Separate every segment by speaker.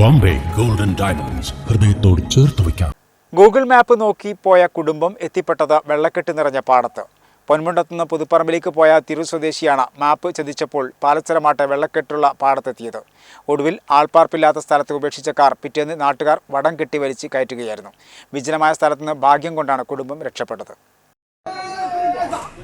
Speaker 1: Bombay golden diamonds. ഹൃദയത്തോട് ചേർത്ത് വയ്ക്കാം.
Speaker 2: ഗൂഗിൾ മാപ്പ് നോക്കി പോയ കുടുംബം എത്തിപ്പെട്ടത് വെള്ളക്കെട്ട് നിറഞ്ഞ പാടത്ത്. പൊന്മുണ്ടത്തുനിന്ന് പുതുപ്പറമ്പിലേക്ക് പോയ തിരു സ്വദേശിയാണ് മാപ്പ് ചതിച്ചപ്പോൾ പാലച്ചരമാട്ടെ വെള്ളക്കെട്ടുള്ള പാടത്തെത്തിയത്. ഒടുവിൽ ആൾപ്പാർപ്പില്ലാത്ത സ്ഥലത്ത് ഉപേക്ഷിച്ച കാർ പിറ്റേന്ന് നാട്ടുകാർ വടം കെട്ടി വലിച്ച് കയറ്റുകയായിരുന്നു. വിജനമായ സ്ഥലത്തുനിന്ന് ഭാഗ്യം കൊണ്ടാണ് കുടുംബം രക്ഷപ്പെട്ടത്.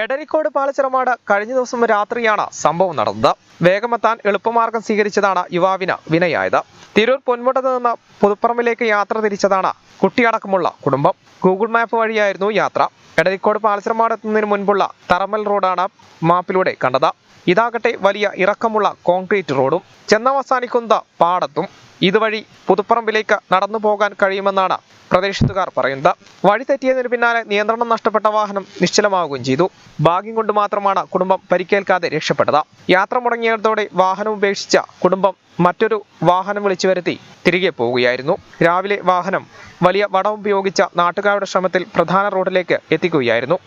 Speaker 3: എടരിക്കോട് പാലച്ചിറമാട് കഴിഞ്ഞ ദിവസം രാത്രിയാണ് സംഭവം നടന്നത്. വേഗമെത്താൻ എളുപ്പമാർഗം സ്വീകരിച്ചതാണ് യുവാവിന് വിനയായത്. തിരൂർ പൊന്മുട്ടത്ത് നിന്ന് പുതുപ്പറമ്പിലേക്ക് യാത്ര തിരിച്ചതാണ് കുട്ടിയടക്കമുള്ള കുടുംബം. ഗൂഗിൾ മാപ്പ് വഴിയായിരുന്നു യാത്ര. എടരിക്കോട് പാലച്ചിറമാട് എത്തുന്നതിന് മുൻപുള്ള തറമൽ റോഡാണ് മാപ്പിലൂടെ കണ്ടത്. ഇതാകട്ടെ വലിയ ഇറക്കമുള്ള കോൺക്രീറ്റ് റോഡും ചെന്നവസാനിക്കുന്ന പാടത്തും ഇതുവഴി പുതുപ്പറമ്പിലേക്ക് നടന്നു പോകാൻ കഴിയുമെന്നാണ് പ്രദേശത്തുകാർ പറയുന്നത്. വഴി തെറ്റിയതിന് പിന്നാലെ നിയന്ത്രണം നഷ്ടപ്പെട്ട വാഹനം നിശ്ചലമാവുകയും ചെയ്തു. ഭാഗ്യം കൊണ്ട് മാത്രമാണ് കുടുംബം പരിക്കേൽക്കാതെ രക്ഷപ്പെട്ടത്. യാത്ര മുടങ്ങിയതോടെ വാഹനം ഉപേക്ഷിച്ച കുടുംബം മറ്റൊരു വാഹനം വിളിച്ചു വരുത്തി തിരികെ പോവുകയായിരുന്നു. രാവിലെ വാഹനം വലിയ വടം ഉപയോഗിച്ച നാട്ടുകാരുടെ ശ്രമത്തിൽ പ്രധാന റോഡിലേക്ക് എത്തിക്കുകയായിരുന്നു.